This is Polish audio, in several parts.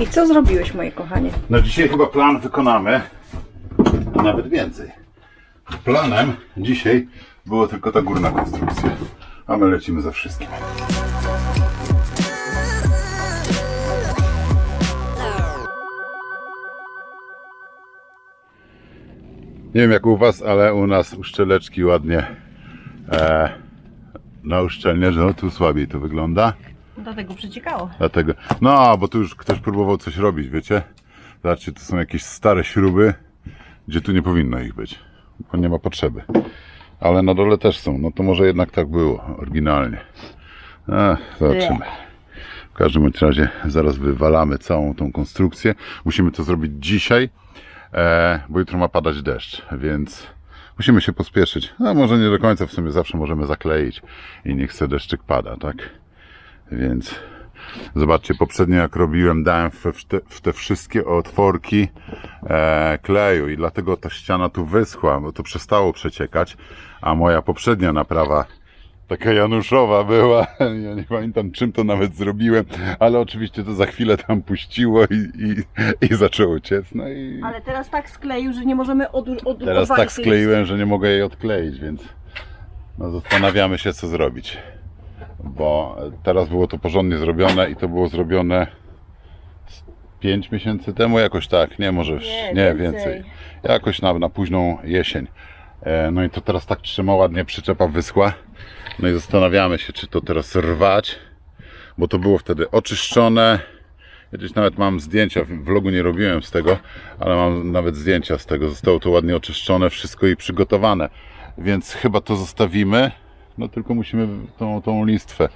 I co zrobiłeś, moje kochanie? No dzisiaj chyba plan wykonamy, a nawet więcej. Planem dzisiaj było tylko ta górna konstrukcja, a my lecimy za wszystkim. Nie wiem jak u Was, ale u nas uszczeleczki ładnie e, na uszczelnie, że no, tu słabiej to wygląda. Dlatego przeciekało. Dlatego, no, bo tu już ktoś próbował coś robić, wiecie? Zobaczcie, to są jakieś stare śruby, gdzie tu nie powinno ich być, bo nie ma potrzeby. Ale na dole też są, no to może jednak tak było, oryginalnie. Ech, zobaczymy. W każdym bądź razie zaraz wywalamy całą tą konstrukcję. Musimy to zrobić dzisiaj, e, bo jutro ma padać deszcz, więc musimy się pospieszyć. A może nie do końca, w sumie zawsze możemy zakleić i niech se deszczyk pada, tak? Więc zobaczcie, poprzednio jak robiłem, dałem w, te, w te wszystkie otworki e, kleju i dlatego ta ściana tu wyschła, bo to przestało przeciekać, a moja poprzednia naprawa taka Januszowa była, ja nie pamiętam czym to nawet zrobiłem, ale oczywiście to za chwilę tam puściło i, i, i zaczęło ciec, no i Ale teraz tak skleił, że nie możemy od, od teraz tak skleiłem, że nie mogę jej odkleić, więc no zastanawiamy się co zrobić bo teraz było to porządnie zrobione i to było zrobione 5 miesięcy temu, jakoś tak, nie może, Nie, nie, więcej. więcej. jakoś na, na późną jesień. E, No i to teraz tak trzyma ładnie, przyczepa wyschła. No i zastanawiamy się, czy to teraz rwać, bo to było wtedy oczyszczone. Ja Gdzieś nawet mam zdjęcia, w vlogu nie robiłem z tego, ale mam nawet zdjęcia z tego. Zostało to ładnie oczyszczone, wszystko i przygotowane. Więc chyba to zostawimy. No tylko musimy tą, tą listwę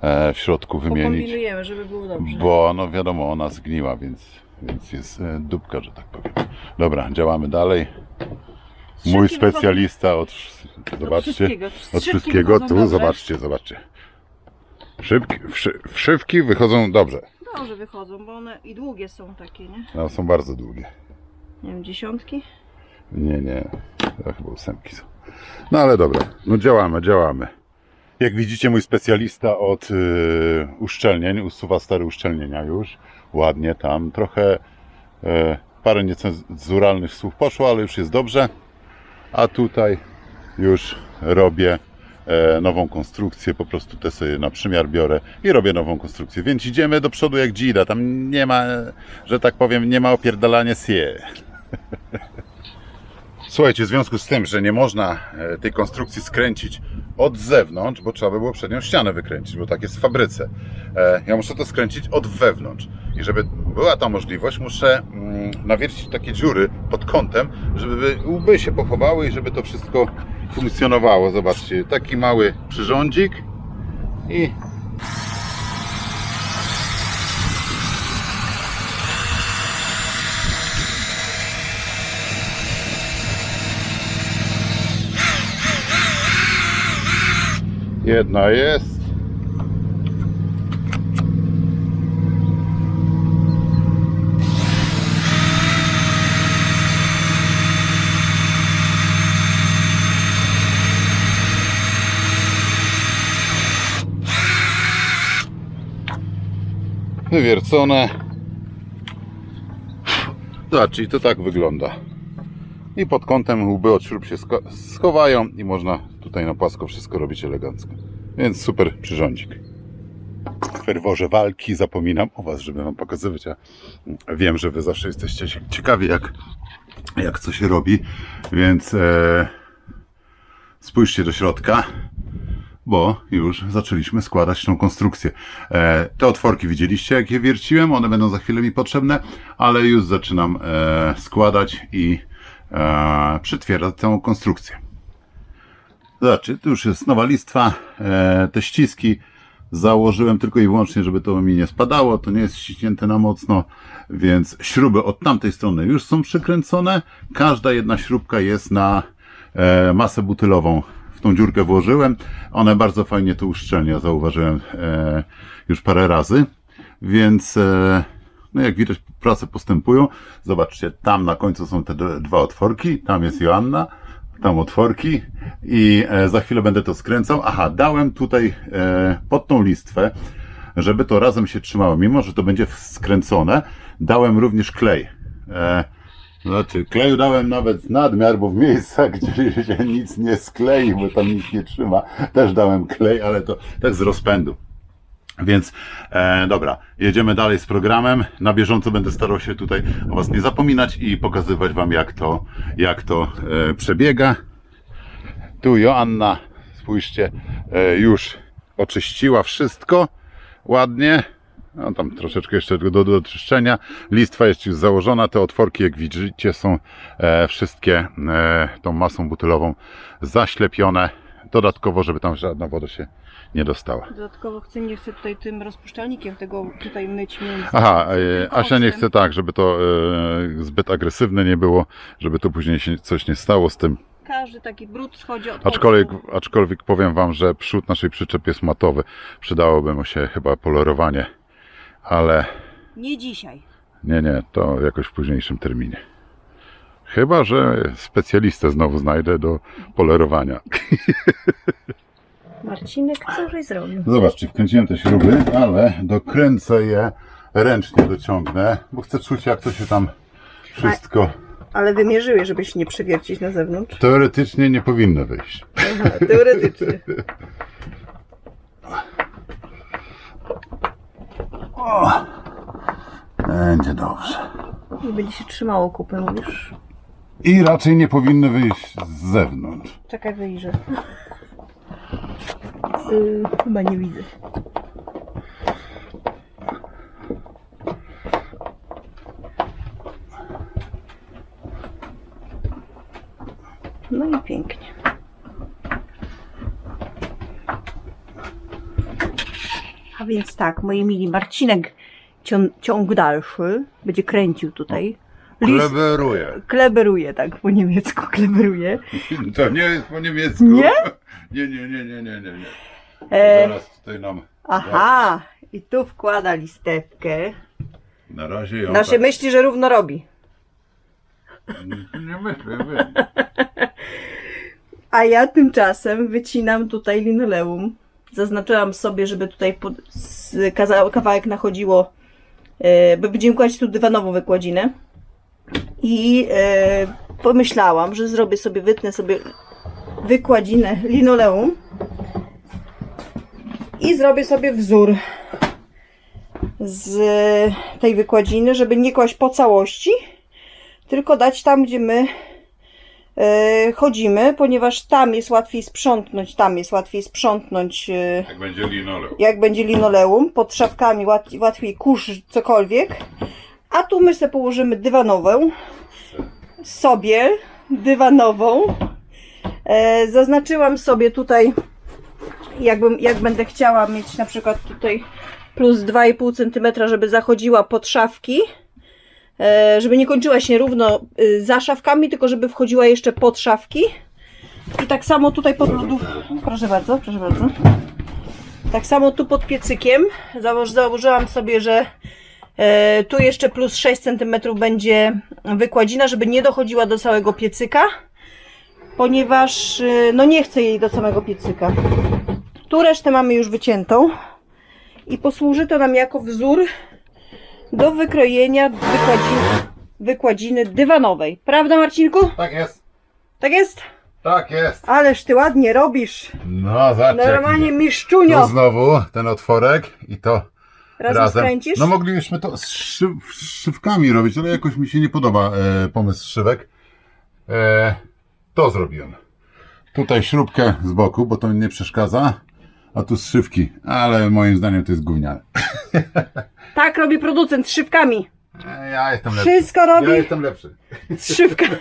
e, w środku wymienić. Pokombinujemy, żeby było dobrze. Bo no wiadomo, ona zgniła, więc, więc jest e, dupka, że tak powiem. Dobra, działamy dalej. Mój specjalista od, zobaczcie, wszystkiego. od wszystkiego. wychodzą Tu zobaczcie, zobaczcie. Szybki, wszy, wszywki wychodzą dobrze. Dobrze wychodzą, bo one i długie są takie, nie? No, są bardzo długie. Nie wiem, dziesiątki? Nie, nie, to chyba ósemki są. No ale dobra, no działamy, działamy. Jak widzicie, mój specjalista od y, uszczelnień usuwa stare uszczelnienia już. Ładnie tam, trochę y, parę niecenzuralnych słów poszło, ale już jest dobrze. A tutaj już robię e, nową konstrukcję, po prostu te sobie na przymiar biorę i robię nową konstrukcję. Więc idziemy do przodu jak dzida, tam nie ma, że tak powiem, nie ma opierdalania się. Słuchajcie, w związku z tym, że nie można e, tej konstrukcji skręcić od zewnątrz, bo trzeba by było przednią ścianę wykręcić, bo tak jest w fabryce. E, Ja muszę to skręcić od wewnątrz. I żeby była ta możliwość, muszę mm, nawiercić takie dziury pod kątem, żeby łby się pochowały i żeby to wszystko funkcjonowało. Zobaczcie, taki mały przyrządzik i jedna jest. Wywiercone. Zobaczcie, i to tak wygląda. I pod kątem łby od śrub się schowają i można tutaj na płasko wszystko robić elegancko. Więc super przyrządzik. W ferworze walki zapominam o Was, żeby Wam pokazywać. Ja wiem, że Wy zawsze jesteście ciekawi, jak, jak co się robi, więc e, spójrzcie do środka, bo już zaczęliśmy składać tą konstrukcję. E, te otworki widzieliście, jak je wierciłem, one będą za chwilę mi potrzebne, ale już zaczynam e, składać i e, przytwierdzać całą konstrukcję. Zobaczcie, tu już jest nowa listwa. E, te ściski założyłem tylko i wyłącznie, żeby to mi nie spadało. To nie jest ściśnięte na mocno, więc śruby od tamtej strony już są przykręcone. Każda jedna śrubka jest na e, masę butylową. W tą dziurkę włożyłem. One bardzo fajnie tu uszczelnia, zauważyłem e, już parę razy. Więc e, no jak widać, prace postępują. Zobaczcie, tam na końcu są te dwa otworki. Tam jest Joanna tam otworki i e, za chwilę będę to skręcał. Aha, dałem tutaj e, pod tą listwę żeby to razem się trzymało. Mimo, że to będzie skręcone, dałem również klej. E, znaczy, kleju dałem nawet nadmiar, bo w miejscach, gdzie się nic nie sklei, bo tam nic nie trzyma, też dałem klej, ale to tak z rozpędu. Więc e, dobra, jedziemy dalej z programem. Na bieżąco będę starał się tutaj o Was nie zapominać i pokazywać Wam, jak to, jak to e, przebiega. Tu Joanna, spójrzcie, e, już oczyściła wszystko ładnie. No tam troszeczkę jeszcze do, do czyszczenia. Listwa jest już założona. Te otworki, jak widzicie, są e, wszystkie e, tą masą butylową zaślepione. Dodatkowo, żeby tam żadna woda się nie dostała. Dodatkowo chcę, nie chcę tutaj tym rozpuszczalnikiem tego tutaj myć między. Aha, e, Asia nie chce tak, żeby to e, zbyt agresywne nie było, żeby tu później się coś nie stało z tym. Każdy taki brud schodzi od Aczkolwiek, aczkolwiek powiem Wam, że przód naszej przyczep jest matowy. Przydałoby mu się chyba polerowanie, ale Nie dzisiaj. nie, nie, to jakoś w późniejszym terminie. Chyba, że specjalistę znowu znajdę do polerowania. Marcinek, co żeś zrobił? Zobaczcie, wkręciłem te śruby, ale dokręcę je ręcznie dociągnę, bo chcę czuć jak to się tam wszystko Ale wymierzyłeś, żeby się nie przewiercić na zewnątrz. teoretycznie nie powinno wyjść. Aha, teoretycznie. O, będzie dobrze. Nie będzie się trzymało kupy, mówisz? I raczej nie powinny wyjść z zewnątrz. Czekaj, wyjrzę. Yy, chyba nie widzę. No i pięknie. A więc tak, moi mili, Marcinek cią- ciąg dalszy będzie kręcił tutaj. Lis Kleberuję. kleberuje, tak po niemiecku kleberuje. To nie jest po niemiecku. Nie? Nie, nie, nie, nie, nie, nie. nie. E, Zaraz tutaj nam. aha, i tu wkłada listewkę. Na razie ją się tak, myśli, że równo robi. nie myślę, wiem. A ja tymczasem wycinam tutaj linoleum. Zaznaczyłam sobie, żeby tutaj pod, kawałek nachodziło, e, by będziemy kłaść tu dywanową wykładzinę. I e, pomyślałam, że zrobię sobie, wytnę sobie wykładzinę linoleum i zrobię sobie wzór z tej wykładziny, żeby nie kłaść po całości, tylko dać tam, gdzie my e, chodzimy, ponieważ tam jest łatwiej sprzątnąć, tam jest łatwiej sprzątnąć, e, Jak będzie linoleum. jak będzie linoleum, pod szafkami łat, łatwiej kurz cokolwiek, a tu my sobie położymy dywanową, sobie dywanową, e, zaznaczyłam sobie tutaj, jakbym, jak będę chciała mieć na przykład tutaj plus 2,5 cm, żeby zachodziła pod szafki, e, żeby nie kończyła się równo y, za szafkami, tylko żeby wchodziła jeszcze pod szafki. I tak samo tutaj pod lodów. Proszę bardzo, proszę bardzo. Tak samo tu pod piecykiem założ, założyłam sobie, że e, tu jeszcze plus 6 cm będzie wykładzina, żeby nie dochodziła do całego piecyka, ponieważ e, no nie chcę jej do samego piecyka. Tu resztę mamy już wyciętą i posłuży to nam jako wzór do wykrojenia wykładziny, wykładziny dywanowej. Prawda Marcinku? Tak jest. Tak jest? Tak jest. Ależ ty ładnie robisz. No, zobaczcie. Normalnie jak idzie. miszczunio. Tu znowu ten otworek i to Razem, razem. skręcisz? No moglibyśmy to z szy szywkami robić, ale jakoś mi się nie podoba e, pomysł szywek. E, to zrobiłem. Tutaj śrubkę z boku, bo to mi nie przeszkadza. A tu z szywki, ale moim zdaniem to jest gówniane. Tak robi producent z szybkami. E, ja jestem lepszy. Wszystko robi Ja jestem lepszy. z szybkami.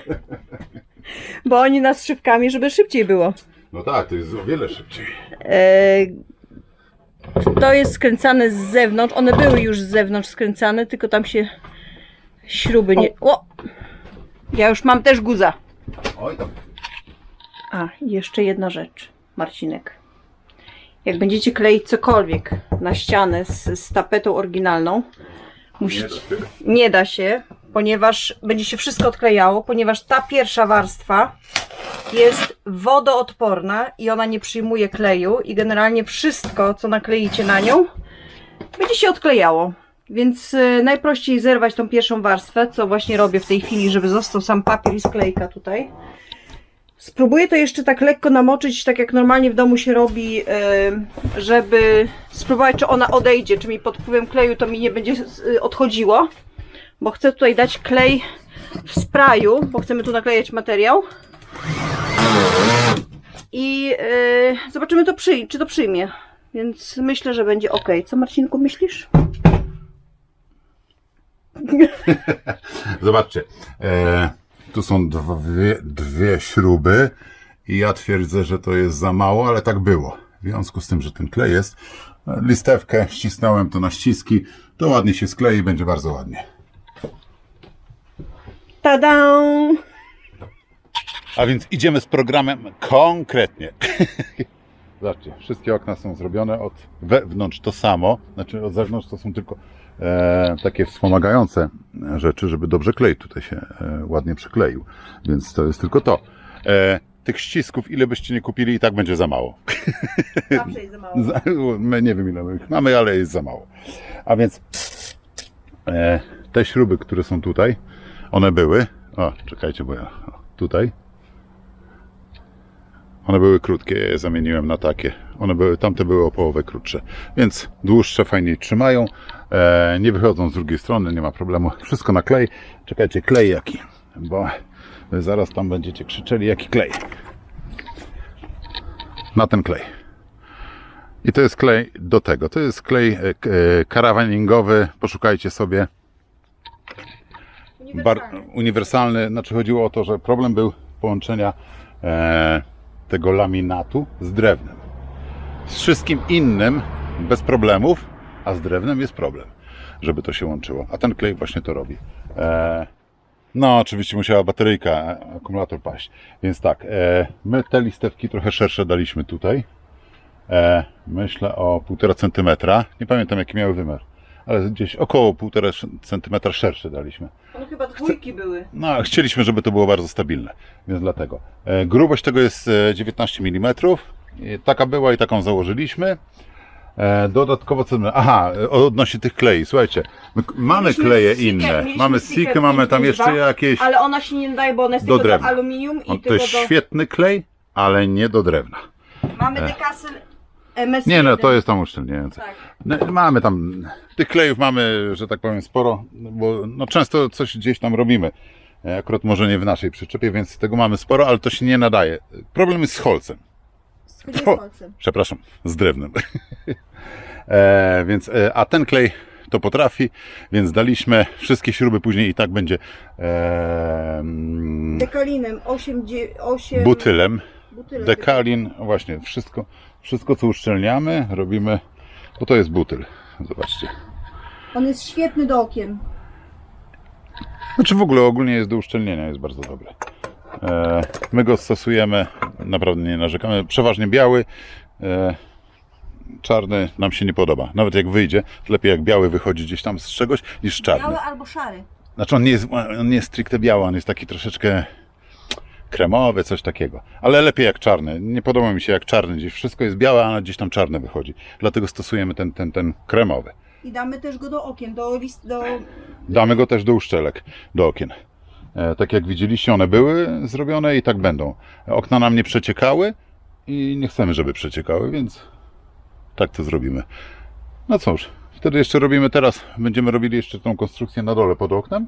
Bo oni nas szybkami, żeby szybciej było. No tak, to jest o wiele szybciej. Eee, to jest skręcane z zewnątrz. One były już z zewnątrz skręcane, tylko tam się śruby nie. O! Ja już mam też guza. Oj tam. A, jeszcze jedna rzecz, Marcinek. Jak będziecie kleić cokolwiek na ścianę z, z tapetą oryginalną, musicie. Nie da się, ponieważ będzie się wszystko odklejało, ponieważ ta pierwsza warstwa jest wodoodporna i ona nie przyjmuje kleju i generalnie wszystko, co nakleicie na nią, będzie się odklejało. Więc y, najprościej zerwać tą pierwszą warstwę, co właśnie robię w tej chwili, żeby został sam papier i sklejka tutaj. Spróbuję to jeszcze tak lekko namoczyć, tak jak normalnie w domu się robi, y, żeby spróbować, czy ona odejdzie, czy mi pod wpływem kleju to mi nie będzie y, odchodziło. Bo chcę tutaj dać klej w sprayu, bo chcemy tu naklejać materiał. I y, zobaczymy, to przyj- czy to przyjmie. Więc myślę, że będzie ok. Co Marcinku myślisz? Zobaczcie, e, tu są dwie, dwie śruby i ja twierdzę, że to jest za mało, ale tak było. W związku z tym, że ten klej jest, e, listewkę ścisnąłem to na ściski, to ładnie się sklei i będzie bardzo ładnie. Tada! A więc idziemy z programem konkretnie. Zobaczcie, wszystkie okna są zrobione od wewnątrz to samo, znaczy od zewnątrz to są tylko e, takie wspomagające rzeczy, żeby dobrze klej tutaj się e, ładnie przykleił. Więc to jest tylko to. E, tych ścisków, ile byście nie kupili, i tak będzie za mało. Zawsze jest za mało. My nie wiem, ile my ich mamy, ale jest za mało. A więc e, te śruby, które są tutaj, one były. O, czekajcie, bo ja o, tutaj. One były krótkie, je zamieniłem na takie. One były, tamte były o połowę krótsze, więc dłuższe fajniej trzymają. E, nie wychodzą z drugiej strony, nie ma problemu. Wszystko na klej. Czekajcie, klej jaki, bo zaraz tam będziecie krzyczeli, jaki klej. Na ten klej. I to jest klej do tego. To jest klej e, e, karawaningowy. Poszukajcie sobie. Bar, uniwersalny. Znaczy chodziło o to, że problem był połączenia e, tego laminatu z drewnem. Z wszystkim innym bez problemów, a z drewnem jest problem, żeby to się łączyło. A ten klej właśnie to robi. E, no, oczywiście musiała bateryjka, akumulator paść. Więc tak, e, my te listewki trochę szersze daliśmy tutaj. E, myślę o 1,5 centymetra. Nie pamiętam jaki miały wymiar, ale gdzieś około 1,5 centymetra szersze daliśmy. One chyba dwójki były. No, a chcieliśmy, żeby to było bardzo stabilne, więc dlatego. E, grubość tego jest e, 19 mm. I Taka była i taką założyliśmy. E, dodatkowo co my- Aha, e, odnośnie tych klei. Słuchajcie, mamy Mieliśmy kleje inne. Mamy sticky, mamy tam 5,2, jeszcze jakieś. Ale ona się nie nadaje, bo ona jest Do tylko do aluminium i On, to jest do... świetny klej, ale nie do drewna. Mamy dekasyl MS1. Nie, no to jest tam uszczelniające. Tak. No, mamy tam, tych klejów mamy, że tak powiem, sporo, bo no, często coś gdzieś tam robimy. E, Akurat może nie w naszej przyczepie, więc tego mamy sporo, ale to się nie nadaje. Problem jest z holcem. Z O. kolcem. Przepraszam, z drewnem. e, więc, e, a ten klej to potrafi, więc daliśmy wszystkie śruby później i tak będzie e, mm, Dekalinem 8, 8 butylem. butylek. Dekalin, właśnie, wszystko, wszystko co uszczelniamy, robimy, bo to jest butyl. Zobaczcie. On jest świetny do okien. Znaczy w ogóle ogólnie jest do uszczelnienia, jest bardzo dobry. E, my go stosujemy, naprawdę nie narzekamy, przeważnie biały. E, czarny nam się nie podoba. Nawet jak wyjdzie, lepiej jak biały wychodzi gdzieś tam z czegoś niż czarny. Biały albo szary. Znaczy on nie jest, on nie jest stricte biały, on jest taki troszeczkę kremowy, coś takiego. Ale lepiej jak czarny. Nie podoba mi się jak czarny gdzieś. Wszystko jest białe, a gdzieś tam czarne wychodzi. Dlatego stosujemy ten, ten, ten kremowy. I damy też go do okien, do list, do... Damy go też do uszczelek, do okien. E, tak jak widzieliście, one były zrobione i tak będą. Okna nam nie przeciekały i nie chcemy, żeby przeciekały, więc tak to zrobimy. No cóż, wtedy jeszcze robimy teraz, będziemy robili jeszcze tą konstrukcję na dole pod oknem.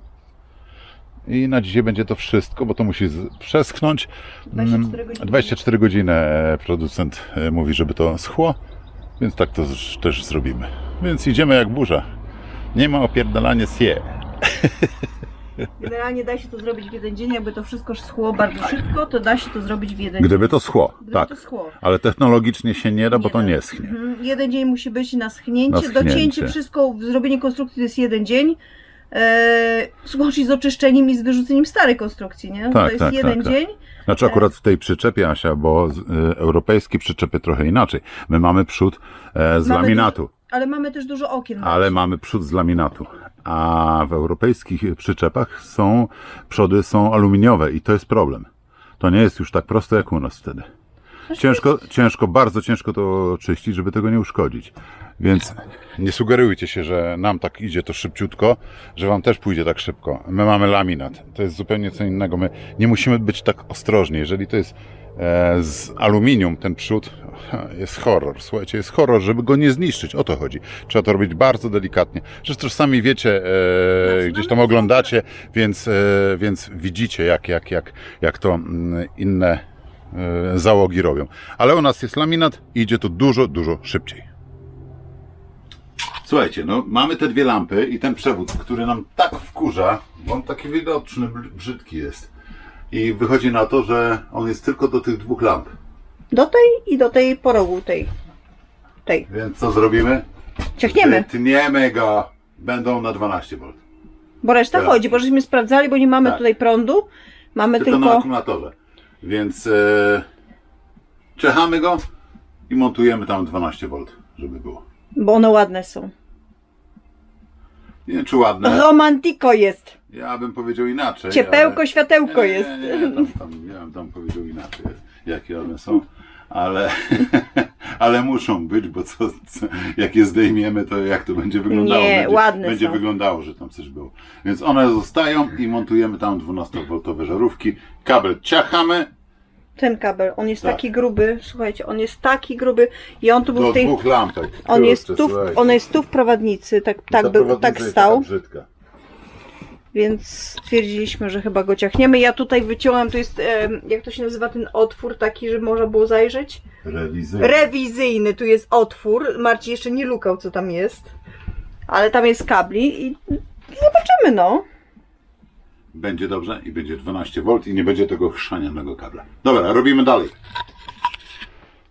I na dzisiaj będzie to wszystko, bo to musi przeschnąć. 24 godziny. 24 godziny e, producent e, mówi, żeby to schło, więc tak to też zrobimy. Więc idziemy jak burza. Nie ma opierdalania się. Generalnie da się to zrobić w jeden dzień, jakby to wszystko schło bardzo szybko, to da się to zrobić w jeden dzień. Gdyby to schło, Gdyby tak. to schło. Ale technologicznie się nie da, bo Nie to da. nie schnie. Mhm. Jeden dzień musi być na schnięcie, Na schnięcie. docięcie, wszystko, zrobienie konstrukcji to jest jeden dzień. Eee, łącznie z oczyszczeniem i z wyrzuceniem starej konstrukcji, nie? to Tak, jest tak, jeden tak, tak. dzień. Znaczy akurat w tej przyczepie, Asia, bo y, europejskie przyczepy trochę inaczej. My mamy przód e, z Mamy laminatu, Ale mamy też dużo okien. ale mamy przód z laminatu. A w europejskich przyczepach są, przody są aluminiowe i to jest problem. To nie jest już tak prosto jak u nas wtedy. ciężko, ciężko, bardzo ciężko to czyścić, żeby tego nie uszkodzić. Więc nie sugerujcie się, że nam tak idzie to szybciutko, że wam też pójdzie tak szybko. My mamy laminat. To jest zupełnie co innego. My nie musimy być tak ostrożni. Jeżeli to jest e, z aluminium, ten przód, jest horror. Słuchajcie, jest horror, żeby go nie zniszczyć. O to chodzi. Trzeba to robić bardzo delikatnie. Zresztą sami wiecie, e, gdzieś tam oglądacie, więc, e, więc widzicie, jak, jak, jak, jak to mm, inne e, załogi robią. Ale u nas jest laminat i idzie to dużo, dużo szybciej. Słuchajcie, no mamy te dwie lampy i ten przewód, który nam tak wkurza, bo on taki widoczny, br- brzydki jest. I wychodzi na to, że on jest tylko do tych dwóch lamp. Do tej i do tej porogu tej. Tej. Więc co zrobimy? Ciachniemy, Wytniemy go. Będą na 12 V. bo reszta Tak. chodzi, bo żeśmy sprawdzali, bo nie mamy Tak. tutaj prądu. Mamy Tylko, tylko, na akumulatorze. Więc e, czechamy go i montujemy tam 12 V, żeby było. bo one ładne są. Nie wiem, czy ładne. Romantiko jest. Ja bym powiedział inaczej. Ciepełko, ale... światełko nie, nie, jest. Nie, nie, tam, tam, ja bym tam powiedział inaczej, jakie one są. Ale, ale muszą być, bo co, co, jak je zdejmiemy, to jak to będzie wyglądało? Nie, będzie, ładne będzie są. wyglądało, że tam coś było. Więc one zostają i montujemy tam 12V żarówki. Kabel ciachamy Ten kabel, on jest Tak. taki gruby, słuchajcie, on jest taki gruby i on tu był do w tej... dwóch lampek. On jest, Kurczę, tu, w- słuchajcie. on jest tu w prowadnicy, tak, Ta tak, był, prowadnica tak jest stał, brzydka. więc stwierdziliśmy, że chyba go ciachniemy. Ja tutaj wyciąłem, tu jest, em, jak to się nazywa ten otwór taki, żeby można było zajrzeć? Rewizyjny. Rewizyjny, tu jest otwór. Marcin jeszcze nie lukał, co tam jest, ale tam jest kabli i zobaczymy, no. Będzie dobrze i będzie 12V i nie będzie tego chrzanianego kabla. Dobra, robimy dalej.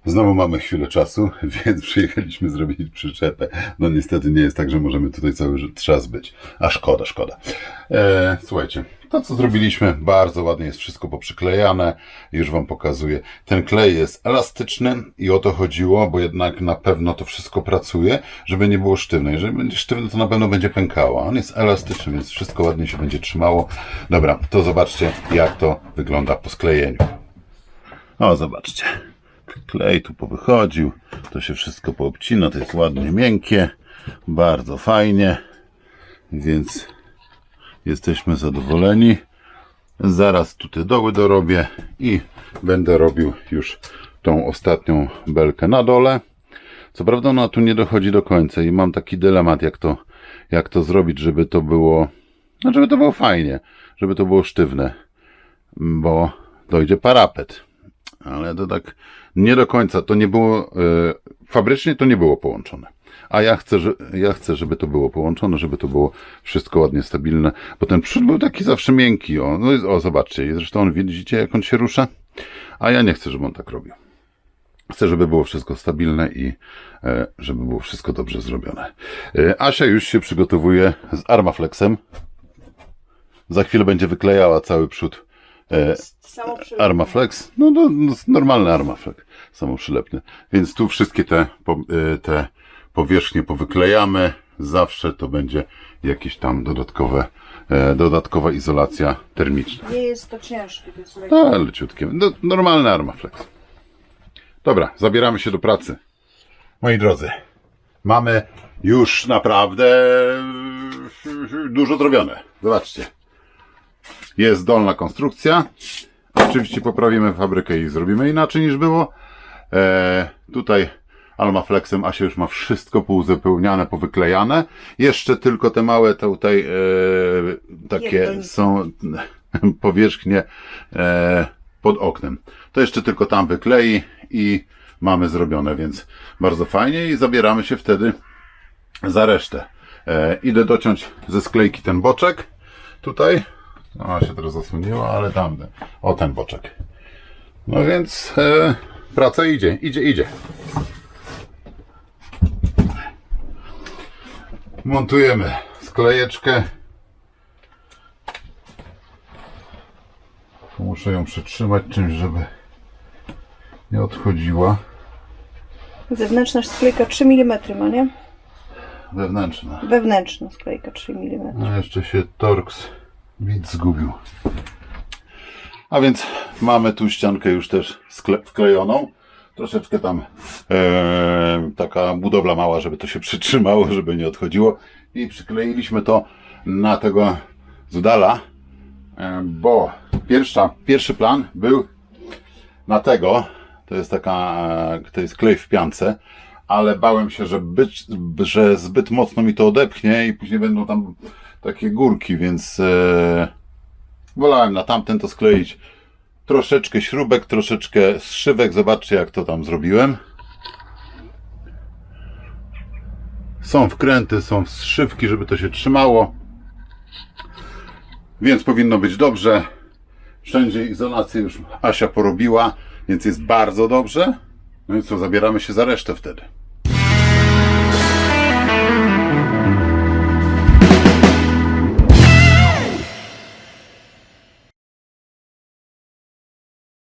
Znowu mamy chwilę czasu, więc przyjechaliśmy zrobić przyczepę. No niestety nie jest tak, że możemy tutaj cały czas być. A szkoda, szkoda. E, słuchajcie, to co zrobiliśmy, bardzo ładnie jest wszystko poprzyklejane. Już Wam pokazuję. Ten klej jest elastyczny i o to chodziło, bo jednak na pewno to wszystko pracuje, żeby nie było sztywne. Jeżeli będzie sztywne, to na pewno będzie pękało. On jest elastyczny, więc wszystko ładnie się będzie trzymało. Dobra, to zobaczcie, jak to wygląda po sklejeniu. O, zobaczcie. Klej tu powychodził, to się wszystko poobcina, to jest ładnie miękkie, bardzo fajnie, więc jesteśmy zadowoleni. Zaraz tutaj doły dorobię i będę robił już tą ostatnią belkę na dole. Co prawda ona tu nie dochodzi do końca i mam taki dylemat, jak to, jak to zrobić, żeby to było, no żeby to było fajnie, żeby to było sztywne, bo dojdzie parapet ale to tak nie do końca. To nie było, e, fabrycznie to nie było połączone. A ja chcę, że, ja chcę, żeby to było połączone, żeby to było wszystko ładnie stabilne, bo ten przód był taki zawsze miękki. O, no, o zobaczcie, zresztą on, widzicie, jak on się rusza? A ja nie chcę, żeby on tak robił. Chcę, żeby było wszystko stabilne i e, żeby było wszystko dobrze zrobione. E, Asia już się przygotowuje z Armaflexem. Za chwilę będzie wyklejała cały przód e. Armaflex, no, no, no normalny Armaflex, samoprzylepny. Więc tu wszystkie te, po, y, te powierzchnie powyklejamy. Zawsze to będzie jakieś tam dodatkowe, e, dodatkowa izolacja termiczna. Nie jest to ciężkie, to jest lekkie. No, leciutkie. No, normalny Armaflex. Dobra, zabieramy się do pracy. Moi drodzy, mamy już naprawdę dużo zrobione. Zobaczcie. Jest dolna konstrukcja. Oczywiście poprawimy fabrykę i zrobimy inaczej niż było. E, tutaj Almaflexem Asia już ma wszystko pouzupełniane, powyklejane. Jeszcze tylko te małe tutaj e, takie są powierzchnie e, pod oknem. To jeszcze tylko tam wyklei i mamy zrobione, więc bardzo fajnie i zabieramy się wtedy za resztę. E, idę dociąć ze sklejki ten boczek tutaj. Ona się teraz zasłoniła, ale tamten. O ten boczek. No więc e, praca idzie, idzie, idzie. Montujemy sklejeczkę. Muszę ją przytrzymać czymś, żeby nie odchodziła. Zewnętrzna sklejka 3 mm ma, nie? Wewnętrzna. Wewnętrzna sklejka 3 mm. No jeszcze się Torx bit zgubił. A więc mamy tu ściankę już też wklejoną. troszeczkę tam e, taka budowla mała, żeby to się przytrzymało, żeby nie odchodziło. I przykleiliśmy to na tego Zudala, e, bo pierwsza, pierwszy plan był na tego, to jest taka, e, to jest klej w piance, ale bałem się, że, być, że zbyt mocno mi to odepchnie i później będą tam takie górki, więc e, wolałem na tamten to skleić. Troszeczkę śrubek, troszeczkę zszywek. Zobaczcie, jak to tam zrobiłem. Są wkręty, są zszywki, żeby to się trzymało. Więc powinno być dobrze. Wszędzie izolację już Asia porobiła, więc jest bardzo dobrze. No i co, zabieramy się za resztę wtedy.